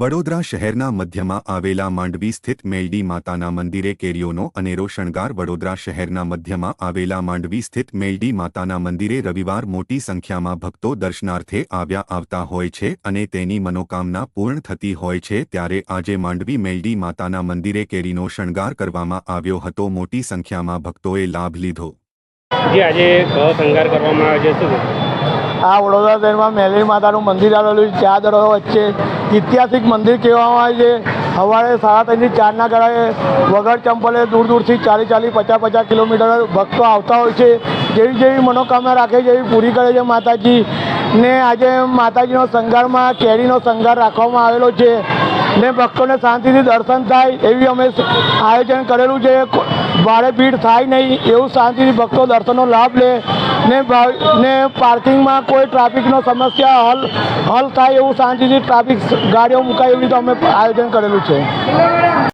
વડોદરા શહેરના મધ્યમાં આવેલા માંડવી સ્થિત મેલડી માતાના મંદિરે કેરીઓનો અનેરો શણગાર વડોદરા શહેરના મધ્યમાં આવેલા માંડવી સ્થિત મેલડી માતાના મંદિરે રવિવાર મોટી સંખ્યામાં ભક્તો દર્શનાર્થે આવ્યા આવતા હોય છે અને તેની મનોકામના પૂર્ણ થતી હોય છે ત્યારે આજે માંડવી મેલડી માતાના મંદિરે કેરીનો શણગાર કરવામાં આવ્યો હતો. મોટી સંખ્યામાં ભક્તોએ લાભ લીધો. આજે શણગાર કરવામાં આવ્યો છે આ વડોદરા શહેરમાં મેલરી માતાનું મંદિર આવેલું છે. ચાર દરો વચ્ચે ઐતિહાસિક મંદિર કહેવામાં આવે છે. સવારે સાડા ત્રણથી ચારના ગળાએ વગર ચંપલે દૂર દૂરથી ચાલી ચાલી પચાસ પચાસ કિલોમીટર ભક્તો આવતા હોય છે. જેવી જેવી મનોકામના રાખે છે, એવી પૂરી કરે છે માતાજી ને આજે માતાજીનો શંગારમાં કેરીનો શંગાર રાખવામાં આવેલો છે. ને ભક્તોને શાંતિથી દર્શન થાય એવી અમે આયોજન કરેલું છે. ભારે ભીડ થાય નહીં, એવું શાંતિથી ભક્તો દર્શનનો લાભ લે ને ને પાર્કિંગમાં કોઈ ટ્રાફિકનો સમસ્યા હલ હલ થાય એવું શાંતિથી ટ્રાફિક ગાડીઓ મુકાય એવી રીતે અમે આયોજન કરેલું છે.